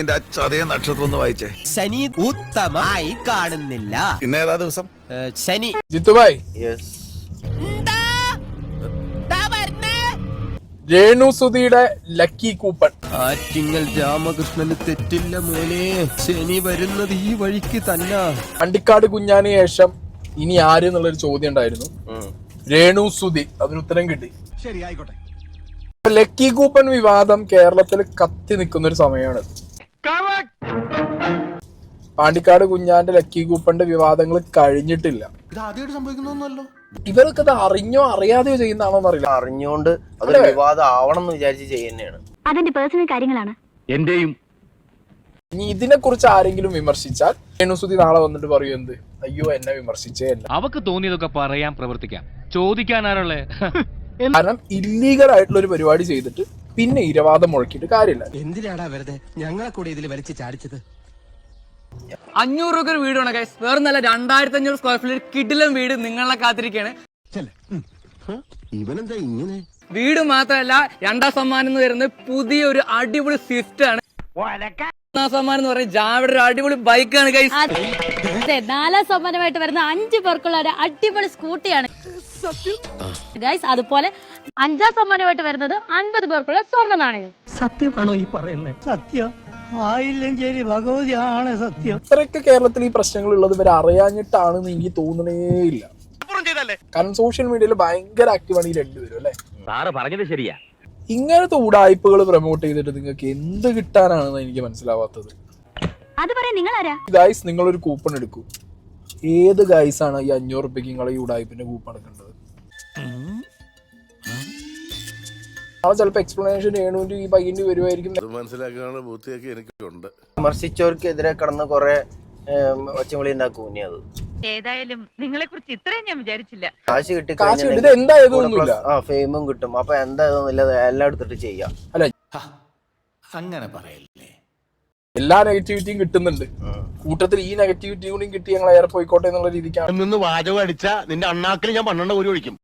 എന്റെ ചതയ നക്ഷത്രം ഒന്ന് വായിച്ചേ. ശനി ഉത്തമമായി കാണുന്നില്ല. ഇന്നേതാ ദിവസം? ഏ, ശനി. ജിത്തുബായ്. രേണു സുധിയുടെ ലക്കി കൂപ്പൺ. ആറ്റിങ്ങൽ രാമകൃഷ്ണന് തെറ്റില്ല മോനെ. ശനി വരുന്നത് ഈ വഴിക്ക് തന്നെ. അണ്ടിക്കാട് കുഞ്ഞാന് ശേഷം ഇനി ആര് എന്നുള്ളൊരു ചോദ്യം ഉണ്ടായിരുന്നു. രേണു സുധി അതിന് ഉത്തരം കിട്ടി. ശരി ആയിക്കോട്ടെ. ലക്കി കൂപ്പൺ വിവാദം കേരളത്തിൽ കത്തി നിൽക്കുന്ന ഒരു സമയമാണ്. പാണ്ടിക്കാട് കുഞ്ഞാന്റെ ലക്കി കൂപ്പന്റെ വിവാദങ്ങൾ കഴിഞ്ഞിട്ടില്ല. ഇത് ആദ്യമായിട്ട് സംഭവിക്കുന്നൊന്നുമല്ലോ ഇവരൊക്കെ ഇത് അറിഞ്ഞോ അറിയാതെയോ ചെയ്യുന്നതാണോ എന്നറിയില്ല അറിഞ്ഞോണ്ട് അതൊരു വിവാദം ആവണം എന്ന് വിചാരിച്ച് ചെയ്യുന്നതാണ്. അതിന്റെ പേഴ്സണൽ കാര്യങ്ങളാണ്. എന്റെയും. ഇനി ഇതിനെ കുറിച്ച് ആരെങ്കിലും വിമർശിച്ചാൽ രേണുസുതി നാളെ വന്നിട്ട് പറയും എന്ത്? അയ്യോ എന്നെ വിമർശിച്ചേ അല്ല. അവക്ക് തോന്നിയതൊക്കെ പറയാൻ പ്രവർത്തിക്കാം. ചോദിക്കാൻ ആരുള്ളേ? കാരണം ഇല്ലീഗൽ ആയിട്ടുള്ള ഒരു പരിപാടി ചെയ്തിട്ട് പിന്നെ ഇരവാദം മുഴക്കിയിട്ട് കാര്യമില്ല. എന്തിനാടാ വെറുതെ? ഞങ്ങളെ കൂടെ ഇതിൽ വലിച്ചു ചാടിച്ചത്. അഞ്ഞൂറ് രൂപ ഒരു വീടാണ് ഗൈസ് വേറെ നല്ല രണ്ടായിരത്തി അഞ്ഞൂറ് സ്ക്വയർ ഫീറ്റ് കിടിലം വീട് നിങ്ങളെ കാത്തിരിക്കുകയാണ് ഇവനെന്താ ഇങ്ങനെ? വീട് മാത്രമല്ല രണ്ടാം സമ്മാനം എന്ന് വരുന്നത് പുതിയൊരു അടിപൊളി സ്വിഫ്റ്റ് ആണ്. ഒന്നാം സമ്മാനം എന്ന് പറയുന്നത് ഒരു അടിപൊളി ബൈക്കാണ് ഗൈസ് നാലാം സമ്മാനമായിട്ട് വരുന്ന അഞ്ചു പേർക്കുള്ള ഒരു അടിപൊളി സ്കൂട്ടിയാണ് ഗൈസ് അതുപോലെ അഞ്ചാം സമ്മാനമായിട്ട് വരുന്നത് അൻപത് പേർക്കുള്ള സ്വർണ നാണയം. സത്യമാണോ ഈ പറയുന്നത് സത്യം. ഭഗവതിയാണ് സത്യം. ഇത്രയൊക്കെ കേരളത്തിൽ ഈ പ്രശ്നങ്ങൾ ഉള്ളത് ഇവർ അറിയാഞ്ഞിട്ടാണെന്ന് എനിക്ക് തോന്നണേ ഇല്ല. കാരണം സോഷ്യൽ മീഡിയയിൽ ഭയങ്കര ആക്റ്റീവാണ് ഈ രണ്ടുപേരും അല്ലെ? സാറ് പറഞ്ഞത് ശരിയാ. ഇങ്ങനത്തെ ഉടായ്പകൾ പ്രൊമോട്ട് ചെയ്തിട്ട് നിങ്ങൾക്ക് എന്ത് കിട്ടാനാണെന്ന് എനിക്ക് മനസ്സിലാവാത്തത്. അത് പറയാൻ നിങ്ങൾ ആരാ ഗൈസ് നിങ്ങളൊരു കൂപ്പൺ എടുക്കൂ. ഏത് ഗൈസ് ആണ് ഈ അഞ്ഞൂറ് റുപ്യക്ക് നിങ്ങൾ ഈ ഉടായ്പിന്റെ കൂപ്പ് എടുക്കേണ്ടത്? നാളെ ചിലപ്പോ എക്സ്പ്ലനേഷൻ രേണുവിന്റെ ഈ പയ്യന്റെ വരുമായിരിക്കും മനസ്സിലാക്കാനുള്ള ബുദ്ധിയൊക്കെ എനിക്കുണ്ട്. വിമർശിച്ചവർക്കെതിരെ കടന്ന് കുറെ ഒച്ചവിളി ഉണ്ടാക്കും ഇനി അത്. ഏതായാലും നിങ്ങളെ കുറിച്ച് ഇത്രയും ഞാൻ വിചാരിച്ചില്ല. കാശ് കിട്ടി കാശ് എന്തായതൊന്നുമില്ല. ആ ഫെയിമും കിട്ടും. അപ്പൊ എന്തായതൊന്നുമില്ല എല്ലാം എടുത്തിട്ട് ചെയ്യാം. അങ്ങനെ പറയല്ലേ. എല്ലാ നെഗറ്റിവിറ്റിയും കിട്ടുന്നുണ്ട്. കൂട്ടത്തിൽ ഈ നെഗറ്റിവിറ്റി കൂടി കിട്ടി ഞങ്ങൾ ഏറെ പോയിക്കോട്ടെ എന്നുള്ള രീതിക്കാണ്. നിന്ന് വാചകം അടിച്ച നിന്റെ അണ്ണാക്കിൽ ഞാൻ പന്ത്രണ്ട് ഒരു ഒഴിക്കും.